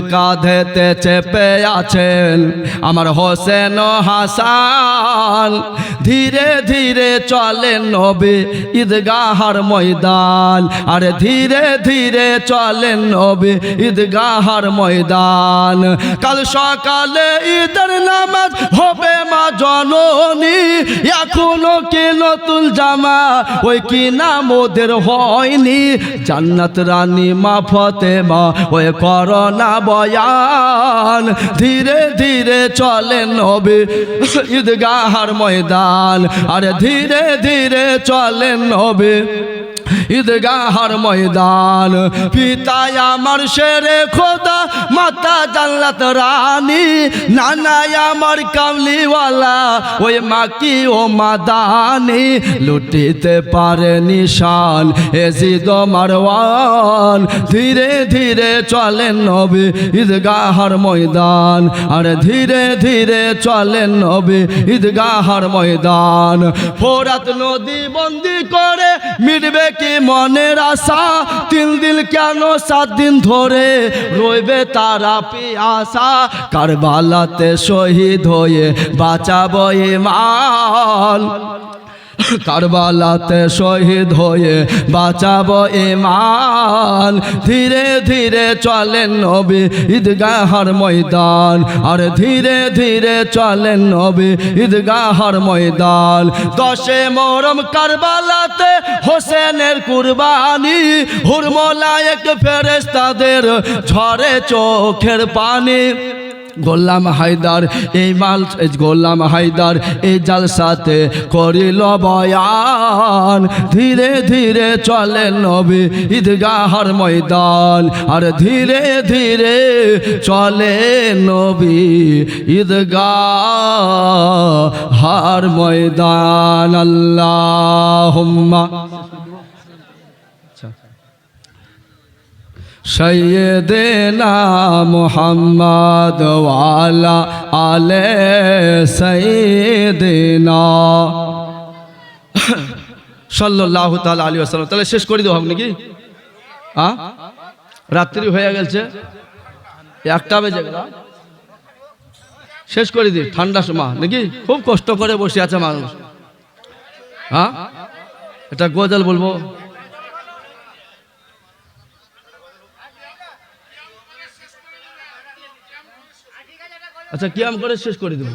কাঁধেতে চেপে আছেন আমার হোসেন হাসান। ধীরে ধীরে চলেন নবী ঈদগাহার ময়দান। আরে ধীরে ধীরে চলেন নবী ঈদগাহার ময়দান। কাল সকালে ঈদের নামাজ হবে মা জননী। এখনও কি নতুন জামা? ওই কি নাম ওদের হয়নি? জান্নাত রানী মা ফতেমা, ওই করোনা বয়ান। ধীরে ধীরে চলেন নবী। ঈদগাহার ময়দান। আরে ধীরে ধীরে চলেন নবী। ঈদগাহার ময়দান। পিতায় আমার শেরে খোদা, মাতা জান্নাত রানী। নানাই আমার কামলিওয়ালা ওই মাকি ও মাদানি। লুটিতে পারে নিশান এজিদ মারওয়ান। ধীরে ধীরে চলেন নবী ঈদগাহার ময়দান। আর ধীরে ধীরে চলেন নবী ঈদগাহার ময়দান। ফোরাত নদী বন্দি করে মিটবে কি মনের আশা তিন দিন কেন সাত দিন ধরে? রইবে তারা পিয়াসা কারবালাতে শহীদ হয়ে বাঁচাবো ইমান। কারবালাতে শহীদ হয়ে বাঁচাবো ইমান ধীরে ধীরে চলেন নবী ঈদগাহার ময়দান। আর ধীরে ধীরে চলেন নবী ঈদগাহার ময়দান। দশে মরম কারবালাতে হোসেনের কুরবানি। হুরমলায়ক ফেরেস্তাদের ঝরে চোখের পানি। গোলাম হায়দার, এই মাল গোলাম হায়দার এই জালসাতে করিল বয়ান। ধীরে ধীরে চলে নবী ঈদগাহর ময়দান, আর ধীরে ধীরে চলে নবী ঈদগাহর ময়দান। আল্লাহ সৈয়দেনা মোহাম্মদ ওয়ালা আলে সৈয়দেনা। সাল্লাহ তাল আলী আসসালাম তাহলে শেষ করে দেবো নাকি? হ্যাঁ রাত্রি হয়ে গেছে। একটা বেজে গেল। শেষ করে দিই। ঠান্ডা সময়। নাকি? খুব কষ্ট করে বসে আছে মানুষ। হ্যাঁ এটা গজল বলব? আচ্ছা কিয়াম করে শেষ করে দেবো?